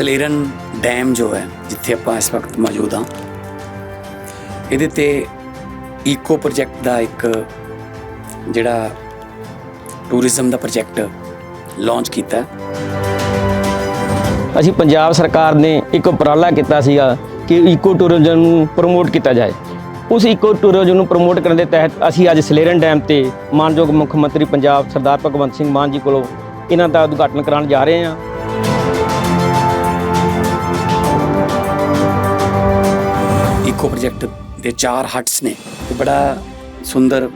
ਸਲੇਰਨ dam ਜੋ ਹੈ, ਜਿੱਥੇ ਆਪਾਂ ਇਸ ਵਕਤ ਮੌਜੂਦ ਹਾਂ, ਇਹਦੇ ਤੇ ਈਕੋ ਪ੍ਰੋਜੈਕਟ ਦਾ ਇੱਕ ਜਿਹੜਾ ਟੂਰਿਜ਼ਮ ਦਾ ਪ੍ਰੋਜੈਕਟ ਲਾਂਚ ਕੀਤਾ ਅਸੀਂ ਪੰਜਾਬ ਸਰਕਾਰ ਨੇ ਇੱਕ ਉਪਰਾਲਾ ਕੀਤਾ ਸੀਗਾ ਕਿ ਈਕੋ ਟੂਰਿਜ਼ਮ ਨੂੰ ਪ੍ਰਮੋਟ ਕੀਤਾ ਜਾਏ। ਉਸ ਈਕੋ ਟੂਰਿਜ਼ਮ ਨੂੰ ਪ੍ਰਮੋਟ ਕਰਨ ਦੇ ਤਹਿਤ ਅਸੀਂ ਅੱਜ ਸਲੇਰਨ ਡੈਮ ਤੇ ਮਾਨਯੋਗ ਮੁੱਖ ਮੰਤਰੀ ਪੰਜਾਬ ਸਰਦਾਰ ਭਗਵੰਤ ਸਿੰਘ ਮਾਨ ਜੀ ਕੋਲੋਂ ਇਹਨਾਂ ਦਾ ਉਦਘਾਟਨ ਕਰਾਉਣ ਜਾ ਰਹੇ ਹਾਂ। ਈਕੋ ਪ੍ਰੋਜੈਕਟ ਦੇ ਚਾਰ ਹਟਸ ਨੇ। ਤੇ ਬੜਾ ਸੁੰਦਰ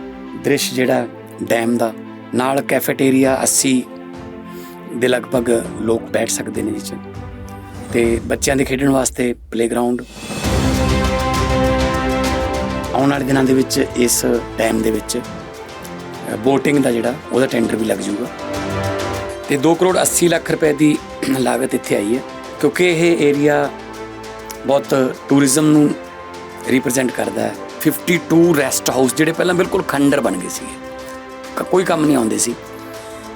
ਦ੍ਰਿਸ਼ ਜਿਹੜਾ ਡੈਮ ਦਾ। ਨਾਲ ਕੈਫੇਟੇਰੀਆ 80 ਦੇ ਲਗਭਗ ਲੋਕ ਬੈਠ ਸਕਦੇ ਨੇ ਜਿਸ 'ਚ ਤੇ ਬੱਚਿਆਂ ਦੇ ਖੇਡਣ ਵਾਸਤੇ ਪਲੇਗਰਾਉਂਡ ਆਉਣ ਵਾਲੇ ਦਿਨਾਂ ਦੇ ਵਿੱਚ ਇਸ ਡੈਮ ਦੇ ਵਿੱਚ ਬੋਟਿੰਗ ਦਾ ਜਿਹੜਾ, ਉਹਦਾ ਟੈਂਡਰ ਵੀ ਲੱਗ ਜਾਊਗਾ। ਤੇ 2 ਕਰੋੜ 80 ਲੱਖ ਰੁਪਏ ਦੀ ਲਾਗਤ ਇੱਥੇ ਆਈ ਹੈ। ਕਿਉਂਕਿ ਇਹ ਏਰੀਆ ਬਹੁਤ ਟੂਰਿਜ਼ਮ ਨੂੰ ਰਿਪਰੈਜ਼ੈਂਟ ਕਰਦਾ ਹੈ। 52 ਰੈਸਟ ਹਾਊਸ ਜਿਹੜੇ ਪਹਿਲਾਂ ਬਿਲਕੁਲ ਖੰਡਰ ਬਣ ਗਏ ਸੀ ਕੋਈ ਕੰਮ ਨਹੀਂ ਆਉਂਦੇ ਸੀ।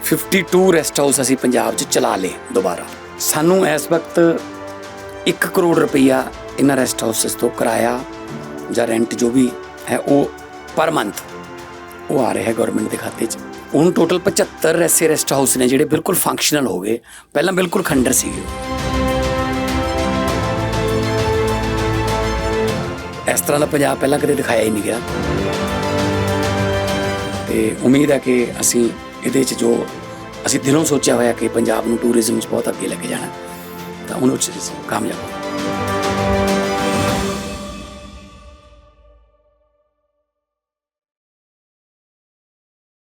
52 ਰੈਸਟ ਹਾਊਸ ਅਸੀਂ ਪੰਜਾਬ 'ਚ ਚਲਾ ਲਏ ਦੁਬਾਰਾ। ਸਾਨੂੰ ਇਸ ਵਕਤ 1 ਕਰੋੜ ਰੁਪਈਆ ਇਹਨਾਂ ਰੈਸਟ ਹਾਊਸਸ ਤੋਂ ਕਿਰਾਇਆ ਜਾਂ ਰੈਂਟ ਜੋ ਵੀ ਹੈ ਉਹ ਪਰ ਮੰਥ ਉਹ ਆ ਰਿਹਾ ਹੈ ਗਵਰਨਮੈਂਟ ਦੇ ਖਾਤੇ 'ਚ। ਹੁਣ ਟੋਟਲ 75 ਐਸੇ ਰੈਸਟ ਹਾਊਸ ਨੇ ਜਿਹੜੇ ਬਿਲਕੁਲ ਫੰਕਸ਼ਨਲ ਹੋ ਗਏ। ਪਹਿਲਾਂ ਬਿਲਕੁਲ ਖੰਡਰ ਸੀਗੇ। ਤਰ੍ਹਾਂ ਦਾ ਪੰਜਾਬ ਪਹਿਲਾਂ ਕਦੇ ਦਿਖਾਇਆ ਹੀ ਨਹੀਂ ਗਿਆ। ਤੇ ਉਮੀਦ ਹੈ ਕਿ ਅਸੀਂ ਇਹਦੇ 'ਚ ਜੋ ਅਸੀਂ ਦਿਲੋਂ ਸੋਚਿਆ ਹੋਇਆ ਕਿ ਪੰਜਾਬ ਨੂੰ ਟੂਰਿਜ਼ਮ 'ਚ ਬਹੁਤ ਅੱਗੇ ਲੈ ਕੇ ਜਾਣਾ, ਤਾਂ ਉਹਨੂੰ ਕਾਮਯਾਬ